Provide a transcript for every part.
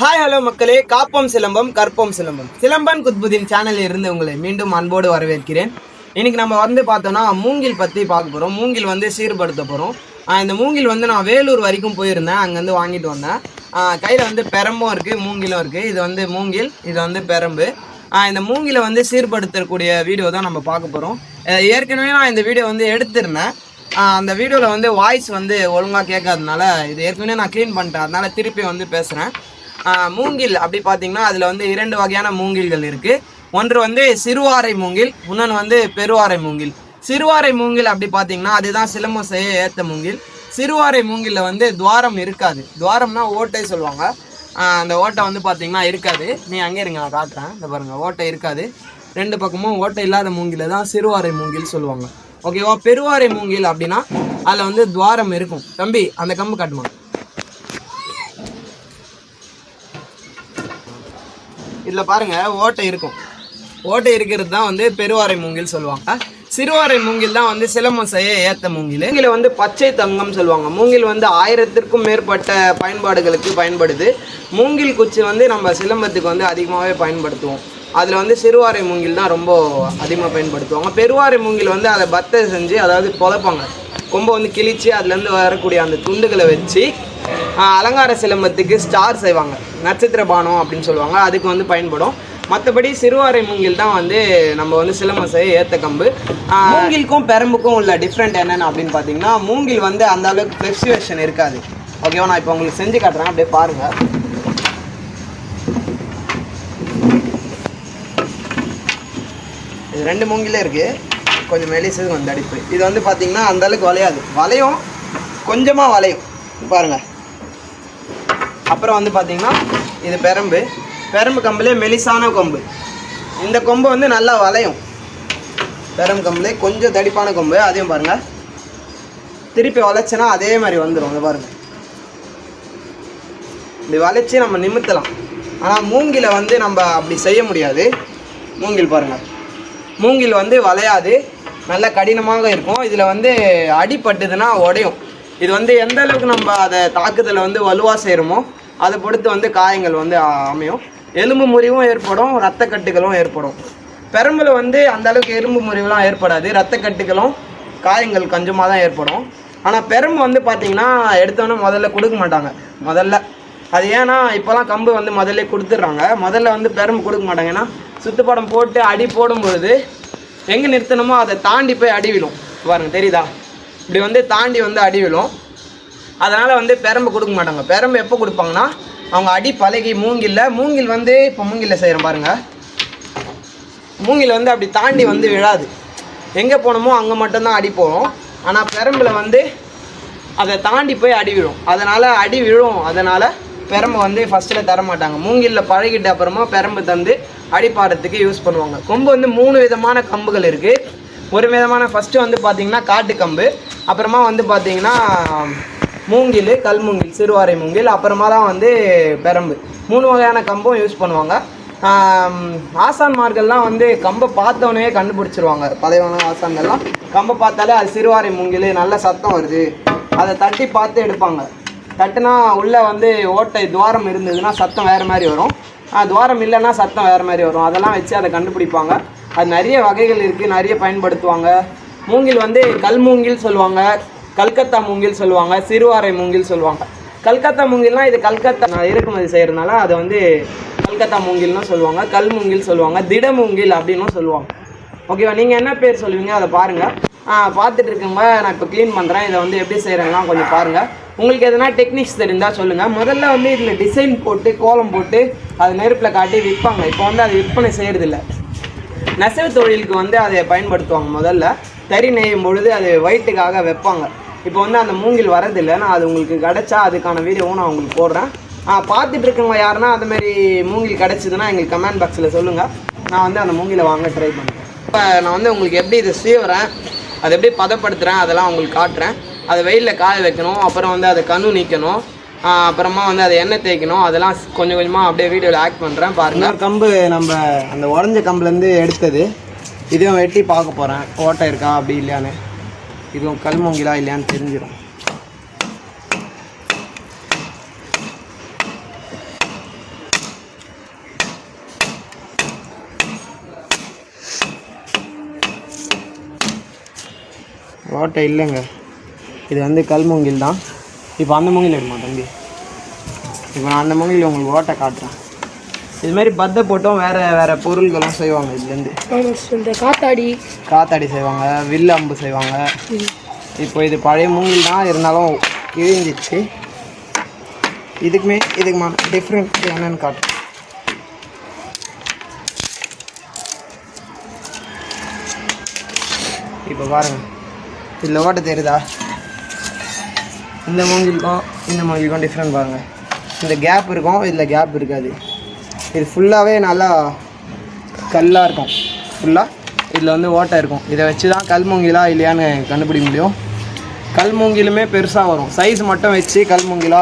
Hi hello மக்களே. காப்போம் சிலம்பம் கற்போம் சிலம்பம். சிலம்பன் குத்புதீன் சேனலில் இருந்து உங்களை மீண்டும் அன்போடு வரவேற்கிறேன். இன்னைக்கு நம்ம வந்து பார்த்தோன்னா மூங்கில் பற்றி பார்க்க போகிறோம் மூங்கில் வந்து சீர்படுத்த போகிறோம் இந்த மூங்கில் வந்து நான் வேலூர் வரைக்கும் போயிருந்தேன். அங்கேருந்து வாங்கிட்டு வந்தேன். கையில் வந்து பெரம்பும் இருக்குது மூங்கிலும் இருக்குது இது வந்து மூங்கில் இது வந்து பெரம்பு. இந்த மூங்கிலை வந்து சீர்படுத்தக்கூடிய வீடியோ தான் நம்ம பார்க்க போகிறோம் ஏற்கனவே நான் இந்த வீடியோ வந்து எடுத்திருந்தேன். அந்த வீடியோவில் வந்து வாய்ஸ் வந்து ஒழுங்காக கேட்காதனால இது ஏற்கனவே நான் க்ளீன் பண்ணிட்டேன். அதனால் திருப்பி வந்து பேசுகிறேன் மூங்கில். அப்படி பார்த்தீங்கன்னா அதில் வந்து இரண்டு வகையான மூங்கில்கள் இருக்குது ஒன்று வந்து சிறுவாரை மூங்கில் இன்னொன்று வந்து பெருவாரை மூங்கில். சிறுவாரை மூங்கில் அப்படி பார்த்தீங்கன்னா அதுதான் சிலம்பம் செய்ய ஏற்ற மூங்கில். சிறுவாரை மூங்கிலில் வந்து துவாரம் இருக்காது. துவாரம்னா ஓட்டை சொல்லுவாங்க. அந்த ஓட்டை வந்து பார்த்தீங்கன்னா இருக்காது. நீ அங்கே இருங்க நான் காட்டுறேன். இந்த பாருங்கள் ஓட்டை இருக்காது. ரெண்டு பக்கமும் ஓட்டை இல்லாத மூங்கில் தான் சிறுவாரை மூங்கில் சொல்லுவாங்க. ஓகேவா? பெருவாரை மூங்கில் அப்படின்னா அதில் வந்து துவாரம் இருக்கும். தம்பி அந்த கம்பு காட்டுமா? இதில் பாருங்கள் ஓட்டை இருக்கும். ஓட்டை இருக்கிறது தான் வந்து பெருவாரை மூங்கில் சொல்லுவாங்க. சிறுவாரை மூங்கில் தான் வந்து சிலம்பம் செய்ய ஏற்ற மூங்கில். மூங்கில் வந்து பச்சை தங்கம் சொல்லுவாங்க. மூங்கில் வந்து ஆயிரத்திற்கும் மேற்பட்ட பயன்பாடுகளுக்கு பயன்படுது. மூங்கில் குச்சி வந்து நம்ம சிலம்பத்துக்கு வந்து அதிகமாகவே பயன்படுத்துவோம். அதில் வந்து சிறுவாரை மூங்கில் தான் ரொம்ப அதிகமாக பயன்படுத்துவாங்க. பெருவாரை மூங்கில் வந்து அதை பத்தை செஞ்சு அதாவது புதைப்பாங்க. கொம்பை வந்து கிழிச்சு அதுலேருந்து வரக்கூடிய அந்த துண்டுகளை வச்சு அலங்கார சிலம்பத்துக்கு ஸ்டார் செய்வாங்க. நட்சத்திர பானம் அப்படின்னு சொல்லுவாங்க. அதுக்கு வந்து பயன்படும். மற்றபடி சிறுவாரை மூங்கில் தான் வந்து நம்ம வந்து சிலம்பம் செய்ய ஏற்ற கம்பு. மூங்கிலுக்கும் பெரம்புக்கும் உள்ள டிஃப்ரெண்ட் என்னென்ன அப்படின்னு பார்த்தீங்கன்னா மூங்கில் வந்து அந்த அளவுக்கு ஃப்ளெக்சுவேஷன் இருக்காது. ஓகேவா நான் இப்போ உங்களுக்கு செஞ்சு காட்டுறேன். அப்படியே பாருங்கள் இது ரெண்டு மூங்கிலே இருக்குது கொஞ்சம் மெலிசது கொஞ்சம் அடிப்பு. இது வந்து பார்த்தீங்கன்னா அந்த அளவுக்கு வளையாது. வளையும். கொஞ்சமாக வளையும். பாருங்கள் அப்புறம் வந்து பார்த்தீங்கன்னா இது பெரம்பு. பெரம்பு கம்புலே மெலிசான கொம்பு. இந்த கொம்பு வந்து நல்லா வளையும். பெரம்பு கம்புலே கொஞ்சம் தடிப்பான கொம்பு. அதையும் பாருங்கள் திருப்பி வளைச்சினா அதே மாதிரி வந்துடும் இங்க பாருங்கள் இப்படி வளைச்சி நம்ம நிமித்தலாம். ஆனால் மூங்கில் வந்து நம்ம அப்படி செய்ய முடியாது. மூங்கில் பாருங்கள் மூங்கில் வந்து வளையாது. நல்ல கடினமாக இருக்கும். இதில் வந்து அடிப்பட்டுதுன்னா உடையும். இது வந்து எந்த அளவுக்கு நம்ம அதை தாக்குதலை வந்து வலுவாக செய்கிறோமோ அதை பொறுத்து வந்து காயங்கள் வந்து அமையும். எலும்பு முறிவும் ஏற்படும் ரத்த கட்டுகளும் ஏற்படும். பெரம்புல வந்து அந்த அளவுக்கு எலும்பு முறிவுலாம் ஏற்படாது. ரத்த கட்டுகளும் காயங்கள் கொஞ்சமாக தான் ஏற்படும். ஆனால் பெரும்பு வந்து பார்த்திங்கன்னா எடுத்தோன்னே முதல்ல கொடுக்க மாட்டாங்க. முதல்ல. அது ஏன்னா இப்போலாம் கம்பு வந்து முதல்ல கொடுத்துட்றாங்க. முதல்ல வந்து பெரும்பு கொடுக்க மாட்டாங்க. ஏன்னா சுத்துப்படம் போட்டு அடி போடும்பொழுது எங்கே நிறுத்தணுமோ அதை தாண்டி போய் அடி விழும். பாருங்கள் தெரியுதா? இப்படி வந்து தாண்டி வந்து அடி விழும். அதனால் வந்து பெரம்பு கொடுக்க மாட்டாங்க. பெரம்பு எப்போ கொடுப்பாங்கன்னா அவங்க அடி பழகி மூங்கில்ல மூங்கில் வந்து இப்போ மூங்கில்ல செய்கிறோம் பாருங்கள் மூங்கில் வந்து அப்படி தாண்டி வந்து விழாது. எங்கே போனோமோ அங்கே மட்டும்தான் அடி போகும். ஆனால் பெரம்பில் வந்து அதை தாண்டி போய் அடி விழும். அதனால் அடி விழும். அதனால் பெரம்பு வந்து ஃபஸ்ட்டில் தர மாட்டாங்க. மூங்கிலில் பழகிட்ட அப்புறமா பெரம்பு தந்து அடிப்பாடுறதுக்கு யூஸ் பண்ணுவாங்க. கொம்பு வந்து மூணு விதமான கம்புகள் இருக்குது ஒரு விதமான ஃபஸ்ட்டு வந்து பார்த்திங்கன்னா காட்டு கம்பு. அப்புறமா வந்து பார்த்திங்கன்னா மூங்கில் கல் மூங்கில் சிறுவாரை மூங்கில் அப்புறமா தான் வந்து பெரம்பு. மூணு வகையான கம்பும் யூஸ் பண்ணுவாங்க. ஆசான்மார்கள்லாம் வந்து கம்பை பார்த்தவொடனே கண்டுபிடிச்சிருவாங்க. பழையவன ஆசான்கள்லாம் கம்பை பார்த்தாலே அது சிறுவாரை மூங்கில் நல்ல சத்தம் வருது. அதை தட்டி பார்த்து எடுப்பாங்க. தட்டுனா உள்ளே வந்து ஓட்டை துவாரம் இருந்ததுன்னா சத்தம் வேறு மாதிரி வரும். துவாரம் இல்லைன்னா சத்தம் வேறு மாதிரி வரும். அதெல்லாம் வச்சு அதை கண்டுபிடிப்பாங்க. அது நிறைய வகைகள் இருக்குது நிறைய பயன்படுத்துவாங்க. மூங்கில் வந்து கல் மூங்கில் சொல்லுவாங்க. கல்கத்தா மூங்கில் சொல்லுவாங்க சிறுவாரை மூங்கில் சொல்லுவாங்க. கல்கத்தா மூங்கில்னா இது கல்கத்தா இறக்குமதி செய்கிறதுனால அதை வந்து கல்கத்தா மூங்கில்னு சொல்லுவாங்க கல் மூங்கில் சொல்லுவாங்க திட மூங்கில் அப்படின்னும் சொல்லுவாங்க. ஓகேவா? நீங்கள் என்ன பேர் சொல்லுவீங்க அதை பாருங்கள் பார்த்துட்டு இருக்கவங்க நான் இப்போ க்ளீன் பண்ணுறேன் இதை வந்து எப்படி செய்கிறேன்லாம் கொஞ்சம் பாருங்கள் உங்களுக்கு எதனா டெக்னிக்ஸ் தெரிந்தால் சொல்லுங்கள் முதல்ல வந்து இதில் டிசைன் போட்டு கோலம் போட்டு அது நெருப்பில் காட்டி விற்பாங்க. இப்போ வந்து அது விற்பனை செய்கிறதில்ல நெசவு தொழிலுக்கு வந்து அதை பயன்படுத்துவாங்க முதல்ல. தறி நெய்யும் பொழுது அது வயிற்றுக்காக வைப்பாங்க. இப்போ வந்து அந்த மூங்கில் வரதில்லை நான் அது உங்களுக்கு கிடச்சா அதுக்கான வீடியோவும் நான் உங்களுக்கு போடுறேன். ஆ, பார்த்துட்டு இருக்கவங்க யாருன்னா அதுமாரி மூங்கில் கிடச்சிதுன்னா எங்களுக்கு கமெண்ட் பாக்ஸில் சொல்லுங்கள் நான் வந்து அந்த மூங்கிலை வாங்க ட்ரை பண்ணுறேன் இப்போ நான் வந்து உங்களுக்கு எப்படி இதை சீவுறேன் அதை எப்படி பதப்படுத்துகிறேன் அதெல்லாம் உங்களுக்கு காட்டுறேன். அதை வெயிலில் காய வைக்கணும் அப்புறம் வந்து அதை கண்ணு நீக்கணும் அப்புறமா வந்து அதை எண்ணெய் தேய்க்கணும் அதெல்லாம் கொஞ்சம் கொஞ்சமாக அப்படியே வீடியோவில் ஆக்ட் பண்ணுறேன் பாருங்கள் கம்பு நம்ம அந்த உடஞ்ச கம்புலேருந்து எடுத்தது. இதையும் வெட்டி பார்க்க போகிறேன் ஓட்டை இருக்கா அப்படி இல்லையான்னு. இதுவும் கல் மூங்கிலா இல்லையான்னு தெரிஞ்சிடும். ஓட்டை இல்லைங்க. இது வந்து கல்மூங்கில் தான். இப்போ அந்த மூங்கில் எடுமா தம்பி? இப்போ நான் அந்த மூங்கில் உங்களுக்கு ஓட்டை காட்டுறேன். இது மாதிரி பத்தை போட்டும் வேறு வேறு பொருள்களும் செய்வாங்க இதுலேருந்து. இந்த காத்தாடி. காத்தாடி செய்வாங்க வில்லு அம்பு செய்வாங்க. இப்போ இது பழைய மூங்கில் தான் இருந்தாலும் கிழிஞ்சிச்சு. இதுக்குமே இதுக்குமா டிஃப்ரெண்ட் என்னன்னு காட்டு. இப்போ பாருங்க. இதில் ஓட்ட தெரியுதா? இந்த மூங்கிலுக்கும் இந்த மூங்கிலுக்கும் டிஃப்ரெண்ட் பாருங்கள் இந்த கேப் இருக்கும் இதில் கேப் இருக்காது. இது ஃபுல்லாகவே நல்லா கல்லாக இருக்கும். ஃபுல்லாக இதில் வந்து ஓட்டை இருக்கும். இதை வச்சு தான் கல் மூங்கிலா இல்லையான்னு கண்டுபிடிக்க முடியும். கல் மூங்கிலுமே பெருசாக வரும். சைஸ் மட்டும் வச்சு கல் மூங்கிலா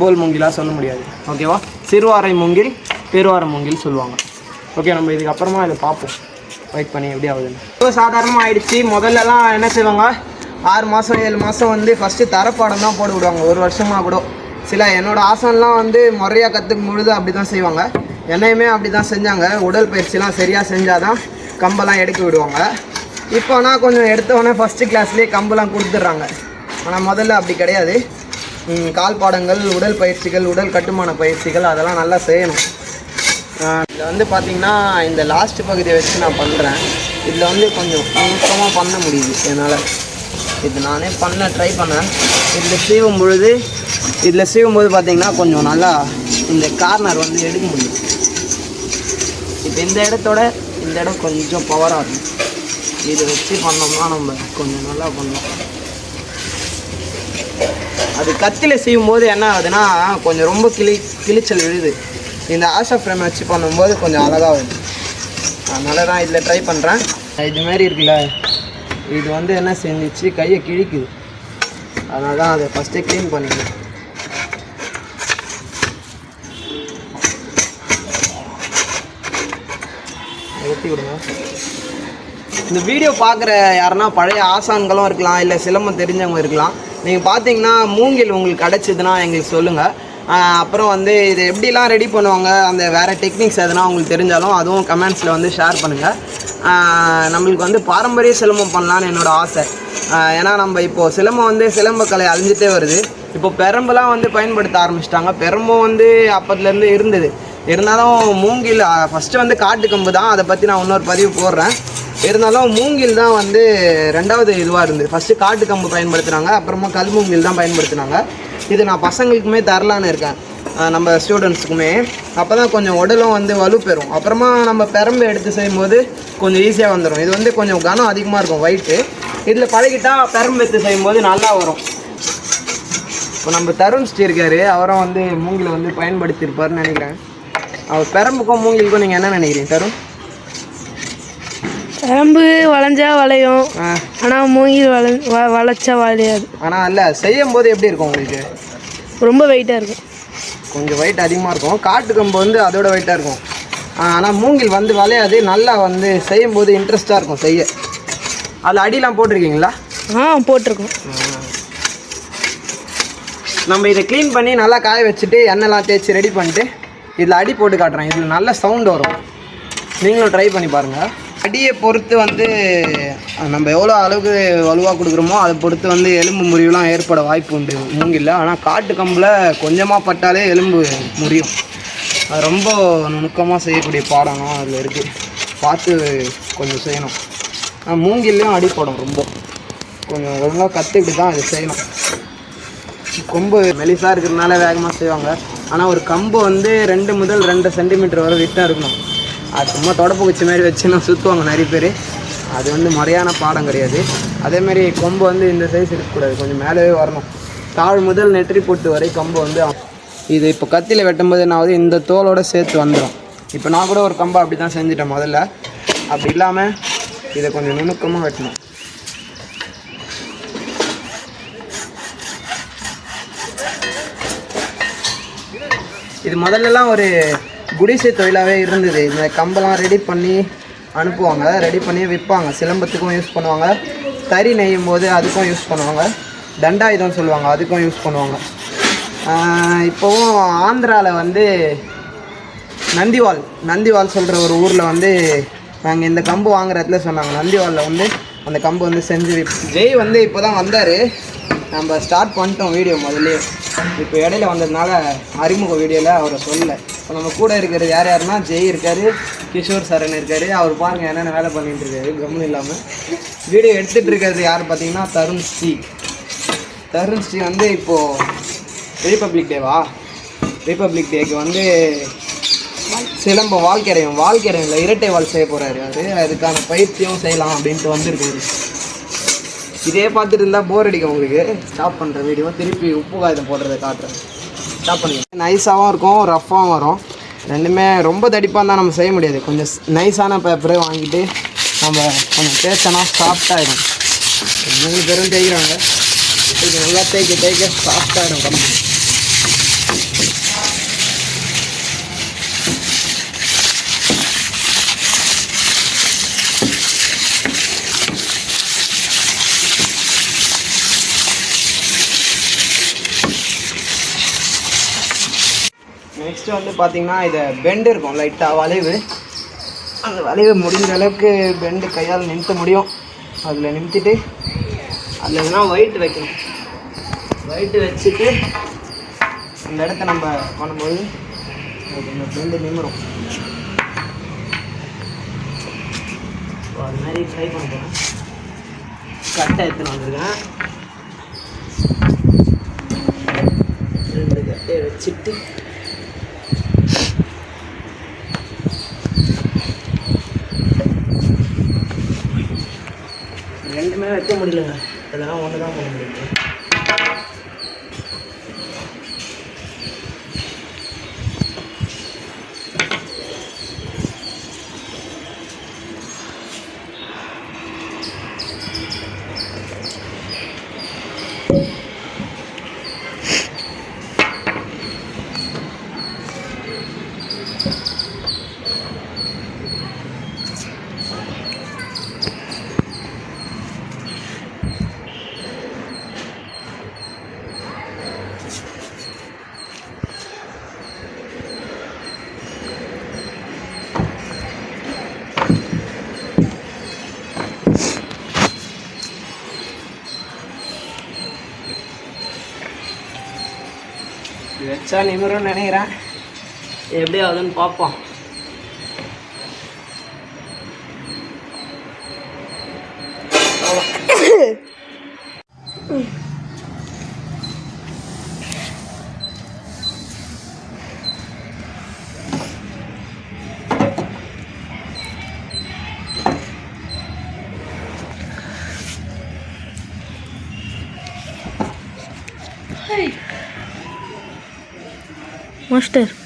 போல் மூங்கிலா சொல்ல முடியாது. ஓகேவா சிறுவாரை மூங்கில் பெருவாரை மூங்கில் சொல்லுவாங்க. ஓகே நம்ம இதுக்கப்புறமா இதை பார்ப்போம். வெயிட் பண்ணி எப்படி ஆகுதுன்னு. இப்போ சாதாரணமாக ஆயிடுச்சு. முதல்லலாம் என்ன செய்வாங்க? ஆறு மாதம் ஏழு மாதம் வந்து ஃபஸ்ட்டு தரப்பாடம் தான் போட்டு விடுவாங்க. ஒரு வருஷமாக கூட. சில என்னோடய ஆசனம்லாம் வந்து முறையாக கற்றுக்கும் பொழுது அப்படி தான் செய்வாங்க. என்னையுமே அப்படி தான் செஞ்சாங்க. உடல் பயிற்சிலாம் சரியாக செஞ்சால் தான் கம்பெல்லாம் எடுக்க விடுவாங்க. இப்போ ஆனால் கொஞ்சம் எடுத்தவொடனே ஃபஸ்ட்டு கிளாஸ்லேயே கம்பெல்லாம் கொடுத்துட்றாங்க. ஆனால் முதல்ல அப்படி கிடையாது. கால் பாடங்கள் உடல் பயிற்சிகள் உடல் கட்டுமான பயிற்சிகள் அதெல்லாம் நல்லா செய்யணும். இதில் வந்து பார்த்திங்கன்னா இந்த லாஸ்ட் பகுதியை வச்சு நான் பண்ணுறேன் இதில் வந்து கொஞ்சம் நுணுக்கமாக பண்ண முடியுது என்னால். இது நானே பண்ண ட்ரை பண்ணேன். இதில் சீவும் பொழுது இதில் சீவும் போது பார்த்திங்கன்னா கொஞ்சம் நல்லா இந்த கார்னர் வந்து எடுக்க முடியும். இந்த இடத்தோட இந்த இடம் கொஞ்சம் பவராக இருக்கும். இதை வச்சு பண்ணோம்னா நம்ம கொஞ்சம் நல்லா பண்ணோம் அது கத்தியில் செய்யும்போது என்ன ஆகுதுன்னா கொஞ்சம் ரொம்ப கிளி கிளிச்சல் விழுது. இந்த ஆஷா ஃப்ரேம் வச்சு பண்ணும்போது கொஞ்சம் அழகாக வருது அதனால தான் இதில் ட்ரை பண்ணுறேன் இது மாதிரி இருக்குல்ல இது வந்து என்ன செஞ்சிச்சு? கையை கிழிக்குது. அதனால தான் அதை ஃபஸ்ட்டே க்ளீன் பண்ணிக்கணும் மாற்றி விடுங்க. இந்த வீடியோ பார்க்குற யாருன்னா பழைய ஆசான்களும் இருக்கலாம் இல்லை சிலம்பம் தெரிஞ்சவங்க இருக்கலாம். நீங்கள் பார்த்தீங்கன்னா மூங்கில் உங்களுக்கு கிடச்சிதுன்னா எங்களுக்கு சொல்லுங்கள் அப்புறம் வந்து இது எப்படிலாம் ரெடி பண்ணுவாங்க அந்த வேறு டெக்னிக்ஸ் எதுனா உங்களுக்கு தெரிஞ்சாலும் அதுவும் கமெண்ட்ஸில் வந்து ஷேர் பண்ணுங்கள் நம்மளுக்கு வந்து பாரம்பரிய சிலம்பம் பண்ணலான்னு என்னோட ஆசை. ஏன்னா நம்ம இப்போது சிலம்பம் வந்து சிலம்பக்கலை அழிஞ்சிட்டே வருது. இப்போ பெரம்பெல்லாம் வந்து பயன்படுத்த ஆரம்பிச்சிட்டாங்க. பெரம்பும் வந்து அப்பத்துலேருந்து இருந்தது. இருந்தாலும் மூங்கில் ஃபஸ்ட்டு வந்து காட்டு கம்பு தான். அதை பற்றி நான் இன்னொரு பதிவு போடுறேன். இருந்தாலும் மூங்கில் தான் வந்து ரெண்டாவது இதுவாக இருந்தது. ஃபஸ்ட்டு காட்டு கம்பு பயன்படுத்துனாங்க அப்புறமா கல் மூங்கில் தான் பயன்படுத்தினாங்க. இது நான் பசங்களுக்குமே தரலான்னு இருக்கேன். நம்ம ஸ்டூடெண்ட்ஸுக்குமே அப்போ தான் கொஞ்சம் உடலும் வந்து வலு பெறும். அப்புறமா நம்ம பெரம்பு எடுத்து செய்யும்போது கொஞ்சம் ஈஸியாக வந்துடும் இது வந்து கொஞ்சம் கனம் அதிகமாக இருக்கும் ஒயிட்டு இதில் பழகிட்டால் பெரம்பு எடுத்து செய்யும்போது நல்லா வரும். இப்போ நம்ம தருண் ஸ்ரீ இருக்காரு. அவரும் வந்து மூங்கில் வந்து பயன்படுத்தியிருப்பாருன்னு நினைக்கிறேன். அவர் பெரம்புக்கும் மூங்கிலுக்கும் நீங்கள் என்ன நினைக்கிறீங்க தருண் கரம்பு வளைஞ்சா வளையும். ஆனால் மூங்கில் வள வளைச்சா வளையாது. ஆனால் இல்லை செய்யும் போது எப்படி இருக்கும் உங்களுக்கு? ரொம்ப வெயிட்டாக இருக்கும். கொஞ்சம் வெயிட் அதிகமாக இருக்கும். காட்டு கம்பு வந்து அதோட வெயிட்டாக இருக்கும். ஆனால் மூங்கில் வந்து வளையாது நல்லா வந்து செய்யும் போது இன்ட்ரெஸ்ட்டாக இருக்கும் செய்ய. அதில் அடிலாம் போட்டிருக்கீங்களா? ஆ போட்டிருக்கோம். நம்ம இதை க்ளீன் பண்ணி நல்லா காய வச்சுட்டு எண்ணெய்லாம் தேய்ச்சி ரெடி பண்ணிட்டு இதில் அடி போட்டு காட்டுறேன். இதில் நல்ல சவுண்ட் வரும். நீங்களும் ட்ரை பண்ணி பாருங்கள் அடியை பொறுத்து வந்து நம்ம எவ்வளோ அளவுக்கு வலுவாக கொடுக்குறோமோ அதை பொறுத்து வந்து எலும்பு முறிவுலாம் ஏற்பட வாய்ப்பு உண்டு. மூங்கில்ல. ஆனால் காட்டு கம்பில் கொஞ்சமாக பட்டாலே எலும்பு முறியும். அது ரொம்ப நுணுக்கமாக செய்யக்கூடிய பாடம் அதில் இருக்குது பார்த்து கொஞ்சம் செய்யணும். ஆனால் மூங்கில்லையும் அடிப்படும் ரொம்ப. கொஞ்சம் ஒழுங்காக கற்றுக்கிட்டு தான் அதை செய்யணும். கொம்பு மெலிசாக இருக்கிறதுனால வேகமாக செய்வாங்க. ஆனால் ஒரு கம்பு வந்து ரெண்டு முதல் ரெண்டு சென்டிமீட்டர் வரை விட்டம் இருக்கணும். அது சும்மா தொடப்பு குச்சி மாதிரி வச்சுன்னா சுற்றுவாங்க நிறைய பேர். அது வந்து முறையான பாடம் கிடையாது. அதேமாரி கொம்பு வந்து இந்த சைஸ் இருக்கக்கூடாது. கொஞ்சம் மேலவே வரணும். தாழ் முதல் நெற்றி பொட்டு வரை கம்பு வந்து இது இப்போ கத்தியில் வெட்டும்போது என்ன ஆகுது? இந்த தோலோட சேர்த்து வந்துடும் இப்போ நான் கூட ஒரு கம்பை அப்படி தான் செஞ்சுட்டேன் முதல்ல. அப்படி இல்லாமல் இதை கொஞ்சம் நுணுக்கமாக வெட்டணும். இது முதல்லலாம் ஒரு குடிசை தொழிலாகவே இருந்தது. இந்த கம்பெல்லாம் ரெடி பண்ணி அனுப்புவாங்க. ரெடி பண்ணி விற்பாங்க. சிலம்பத்துக்கும் யூஸ் பண்ணுவாங்க. தறி நெய்யும் போது அதுக்கும் யூஸ் பண்ணுவாங்க. தண்டாயுதம் சொல்லுவாங்க. அதுக்கும் யூஸ் பண்ணுவாங்க. இப்போவும் ஆந்திராவில் வந்து நந்திவால் நந்திவால் சொல்கிற ஒரு ஊரில் வந்து நாங்கள் இந்த கம்பு வாங்குற இடத்துல சொன்னாங்க. நந்திவாலில் வந்து அந்த கம்பு வந்து செஞ்சு ஜெய் வந்து இப்போ தான் வந்தார். நம்ம ஸ்டார்ட் பண்ணிட்டோம் வீடியோ முதல்லயே இப்போ இடையில வந்ததுனால அறிமுக வீடியோவில் அவரை சொல்லலை. இப்போ நம்ம கூட இருக்கிறது யார் யாருன்னா ஜெய் இருக்கார் கிஷோர் சரண் இருக்கார். அவர் பாருங்கள் என்னென்ன வேலை பண்ணிகிட்டு இருக்காரு கம்முன்னு இல்லாமல் வீடியோ எடுத்துகிட்டு இருக்கிறது யார் பார்த்தீங்கன்னா தருண் ஸ்ரீ. தருண் ஸ்ரீ வந்து இப்போது ரிப்பப்ளிக் டேவா ரிப்பப்ளிக் டேக்கு வந்து சிலம்பம் வாழ்க்கரையும் வாழ்க்கரையில் இரட்டை வாழ் செய்ய போகிறாரு அது அதுக்கான பயிற்சியும் செய்யலாம் அப்படின்ட்டு வந்திருக்காரு. இதே பார்த்துட்டு இருந்தால் போர் அடிக்கும் உங்களுக்கு. ஸ்டாப் பண்ணுற வீடியோ திருப்பி உப்பு காகிதம் போடுறதை காட்டுறேன். ஸ்டாப் பண்ணி நைஸாகவும் இருக்கும் ரஃப்பாகவும் வரும். ரெண்டுமே ரொம்ப தடிப்பாக இருந்தால் நம்ம செய்ய முடியாது. கொஞ்சம் நைஸான பேப்பரே வாங்கிட்டு நம்ம கொஞ்சம் தேய்ச்சனா சாஃப்டாகிடும் மூணு பேரும் தேய்க்கிறாங்க. இது நல்லா தேய்க்க தேய்க்க சாஃப்டாகிடும் கம்மி நெக்ஸ்ட்டு வந்து பார்த்திங்கன்னா இதை பெண்டு இருக்கும் லைட்டாக வளைவு. அந்த வளைவு முடிஞ்ச அளவுக்கு பெண்டு கையால் நிமித்த முடியும். அதில் நிமித்திட்டு அதில் எதுனா ஒயிட் வைக்கணும். ஒயிட்டு வச்சுட்டு அந்த இடத்த நம்ம பண்ணும்போது அது பெண்டு நிமிரும். ஸோ அது மாதிரி ட்ரை பண்ணுறேன் கட்டை எடுத்துன்னு வந்திருக்கேன். ரெண்டு கட்டையை வச்சுட்டு ரெண்டுமே வைக்க முடியலங்க. இதெல்லாம் ஒன்று தான் பண்ண முடியும். வச்சா நிமிரும்னு நினைக்கிறேன். எப்படி ஆகுதுன்னு பார்ப்போம். Master.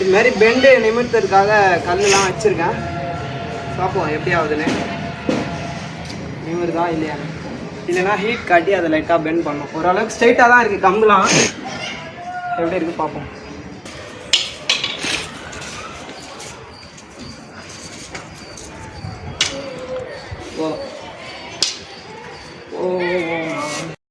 இது மாதிரி பெண்டு நிமித்தத்துக்காக கல்லுலாம் வச்சுருக்கேன். பார்ப்போம் எப்படி ஆகுதுன்னு. நிமிருதா இல்லையா? இல்லைன்னா ஹீட் காட்டி அதை லைட்டாக பெண்ட் பண்ணும் ஓரளவுக்கு ஸ்ட்ரைட்டாக தான் இருக்குது கம்புலாம். எப்படி இருக்குது பார்ப்போம்.